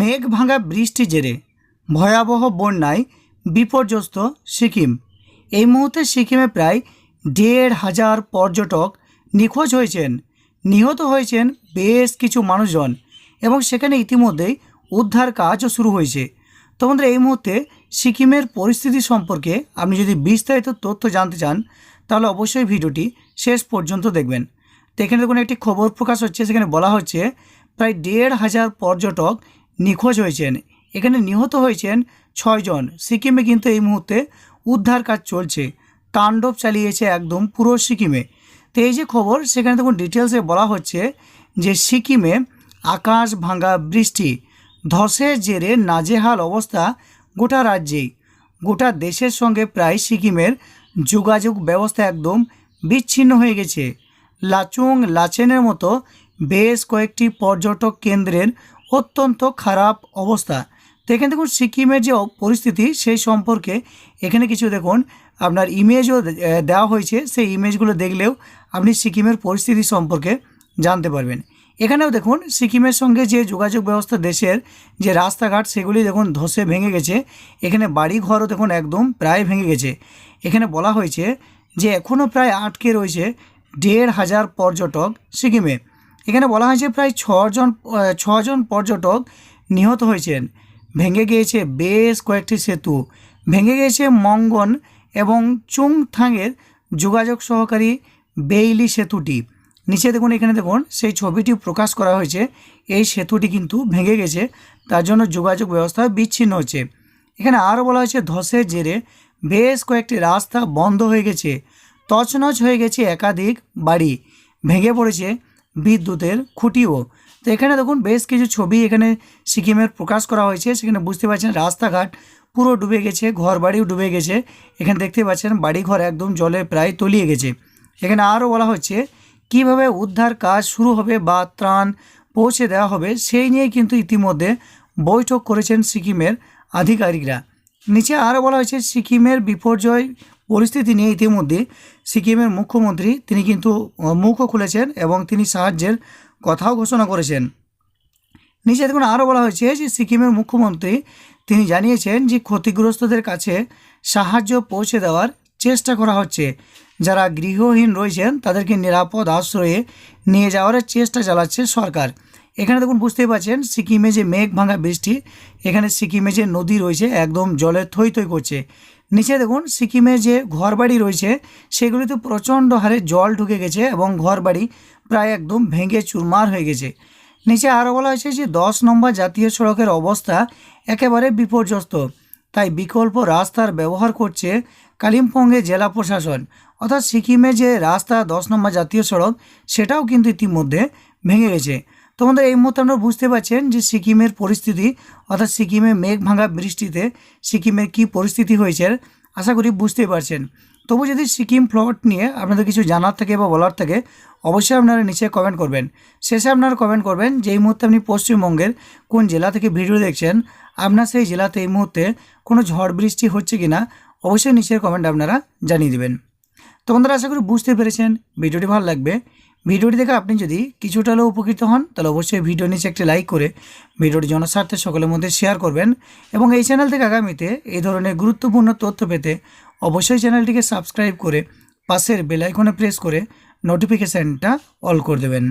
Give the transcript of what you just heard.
মেঘ ভাঙা বৃষ্টি জেরে ভয়াবহ বন্যায় বিপর্যস্ত সিকিম। এই মুহূর্তে সিকিমে প্রায় দেড় হাজার পর্যটক নিখোঁজ হয়েছেন। নিহত হয়েছেন বেশ কিছু মানুষজন এবং সেখানে ইতিমধ্যেই উদ্ধার কাজও শুরু হয়েছে। তো বন্ধুরা, এই মুহূর্তে সিকিমের পরিস্থিতি সম্পর্কে আপনি যদি বিস্তারিত তথ্য জানতে চান, তাহলে অবশ্যই ভিডিওটি শেষ পর্যন্ত দেখবেন। তো এখানে দেখুন, একটি খবর প্রকাশ হচ্ছে, সেখানে বলা হচ্ছে, প্রায় দেড় হাজার পর্যটক নিখোঁজ হয়েছেন। এখানে নিহত হয়েছেন ছয়জন সিকিমে কিন্তু এই মুহূর্তে উদ্ধার কাজ চলছে। তাণ্ডব চালিয়েছে একদম পুরো সিকিমে। তো এই যে খবর, সেখানে দেখুন ডিটেলসে বলা হচ্ছে যে সিকিমে আকাশ ভাঙা বৃষ্টি, ধসের জেরে নাজেহাল অবস্থা গোটা রাজ্যেই। গোটা দেশের সঙ্গে প্রায় সিকিমের যোগাযোগ ব্যবস্থা একদম বিচ্ছিন্ন হয়ে গেছে। লাচুং লাচেনের মতো বেশ কয়েকটি পর্যটক কেন্দ্রের অত্যন্ত খারাপ অবস্থা। তো এখানে দেখুন, সিকিমের যে পরিস্থিতি, সেই সম্পর্কে এখানে কিছু দেখুন। আপনার ইমেজও দেওয়া হয়েছে। সেই ইমেজগুলো দেখলেও আপনি সিকিমের পরিস্থিতি সম্পর্কে জানতে পারবেন। এখানেও দেখুন, সিকিমের সঙ্গে যে যোগাযোগ ব্যবস্থা দেশের যে রাস্তাঘাট, সেগুলি দেখুন ধসে ভেঙে গেছে। এখানে বাড়ি ঘরও দেখুন একদম প্রায় ভেঙে গেছে। এখানে বলা হয়েছে যে এখনও প্রায় আটকে রয়েছে দেড় হাজার পর্যটক সিকিমে। এখানে বলা হয়েছে প্রায় ছজন ছজন পর্যটক নিহত হয়েছেন। ভেঙে গিয়েছে বেশ কয়েকটি সেতু। ভেঙে গিয়েছে মঙ্গন এবং চুংথাংয়ের যোগাযোগ সহকারী বেইলি সেতুটি। নিচে দেখুন, এখানে দেখুন, সেই ছবিটি প্রকাশ করা হয়েছে। এই সেতুটি কিন্তু ভেঙে গেছে, তার জন্য যোগাযোগ ব্যবস্থা বিচ্ছিন্ন হচ্ছে। এখানে আরও বলা হয়েছে, ধসের জেরে বেশ কয়েকটি রাস্তা বন্ধ হয়ে গেছে। তছনছ হয়ে গেছে একাধিক বাড়ি। ভেঙে পড়েছে বিদ্যুতের খুঁটিও। তো এখানে দেখুন বেশ কিছু ছবি এখানে সিকিমের প্রকাশ করা হয়েছে। সেখানে বুঝতে পারছেন রাস্তাঘাট পুরো ডুবে গেছে ঘর বাড়িও ডুবে গেছে। এখানে দেখতে পাচ্ছেন বাড়িঘর একদম জলে প্রায় তলিয়ে গেছে। এখানে আরও বলা হচ্ছে কীভাবে উদ্ধার কাজ শুরু হবে বা ত্রাণ পৌঁছে দেওয়া হবে সেই নিয়ে কিন্তু ইতিমধ্যে বৈঠক করেছেন সিকিমের আধিকারিকরা। নিচে আরও বলা হয়েছে সিকিমের বিপর্যয় পরিস্থিতি নিয়ে ইতিমধ্যে সিকিমের মুখ্যমন্ত্রী তিনি কিন্তু মুখও খুলেছেন এবং তিনি সাহায্যের কথাও ঘোষণা করেছেন। নিচে দেখুন আরও বলা হয়েছে যে সিকিমের মুখ্যমন্ত্রী তিনি জানিয়েছেন যে ক্ষতিগ্রস্তদের কাছে সাহায্য পৌঁছে দেওয়ার চেষ্টা করা হচ্ছে। যারা গৃহহীন রয়েছেন তাদেরকে নিরাপদ আশ্রয়ে নিয়ে যাওয়ার চেষ্টা চালাচ্ছে সরকার। এখানে দেখুন, বুঝতেই পারছেন, সিকিমে যে মেঘ ভাঙা বৃষ্টি, এখানে সিকিমে যে নদী রয়েছে, একদম জলে থই থই করছে। নিচে দেখুন, সিকিমে যে ঘরবাড়ি রয়েছে, সেগুলিতে প্রচণ্ড হারে জল ঢুকে গেছে এবং ঘরবাড়ি প্রায় একদম ভেঙে চুরমার হয়ে গেছে। নিচে আরও বলা হয়েছে যে, দশ নম্বর জাতীয় সড়কের অবস্থা একেবারে বিপর্যস্ত। তাই বিকল্প রাস্তার ব্যবহার করছে কালিম্পংয়ের জেলা প্রশাসন। অর্থাৎ সিকিমে যে রাস্তা দশ নম্বর জাতীয় সড়ক, সেটাও কিন্তু ইতিমধ্যে ভেঙে গেছে। তোমাদের এই মুহূর্তে আমরা বুঝতে পারছেন যে সিকিমের পরিস্থিতি, অর্থাৎ সিকিমে মেঘ ভাঙা বৃষ্টিতে সিকিমের কি পরিস্থিতি হয়েছে, আশা করি বুঝতেই পারছেন। তবু যদি সিকিম ফ্লট নিয়ে আপনাদের কিছু জানার থাকে বা বলার থাকে, অবশ্যই আপনারা নিচে কমেন্ট করবেন। শেষে আপনারা কমেন্ট করবেন যে এই মুহূর্তে আপনি পশ্চিমবঙ্গের কোন জেলা থেকে ভিডিও দেখছেন, আপনার সেই জেলাতে এই মুহূর্তে কোনো ঝড় বৃষ্টি হচ্ছে কি না অবশ্যই নিচের কমেন্ট আপনারা জানিয়ে দেবেন। তো বন্ধুরা, আশা করি বুঝতে পেরেছেন ভিডিওটি ভালো লাগবে। ভিডিওটি দেখে আপনি যদি কিছুটা হলেও উপকৃত হন, তাহলে অবশ্যই ভিডিও নিচে একটি লাইক করে ভিডিওটি জনস্বার্থে সকলের মধ্যে শেয়ার করবেন এবং এই চ্যানেল থেকে আগামীতে এই ধরনের গুরুত্বপূর্ণ তথ্য পেতে অবশ্যই চ্যানেলটিকে সাবস্ক্রাইব করে পাশের বেলাইকনে প্রেস করে নোটিফিকেশানটা অল করে দেবেন।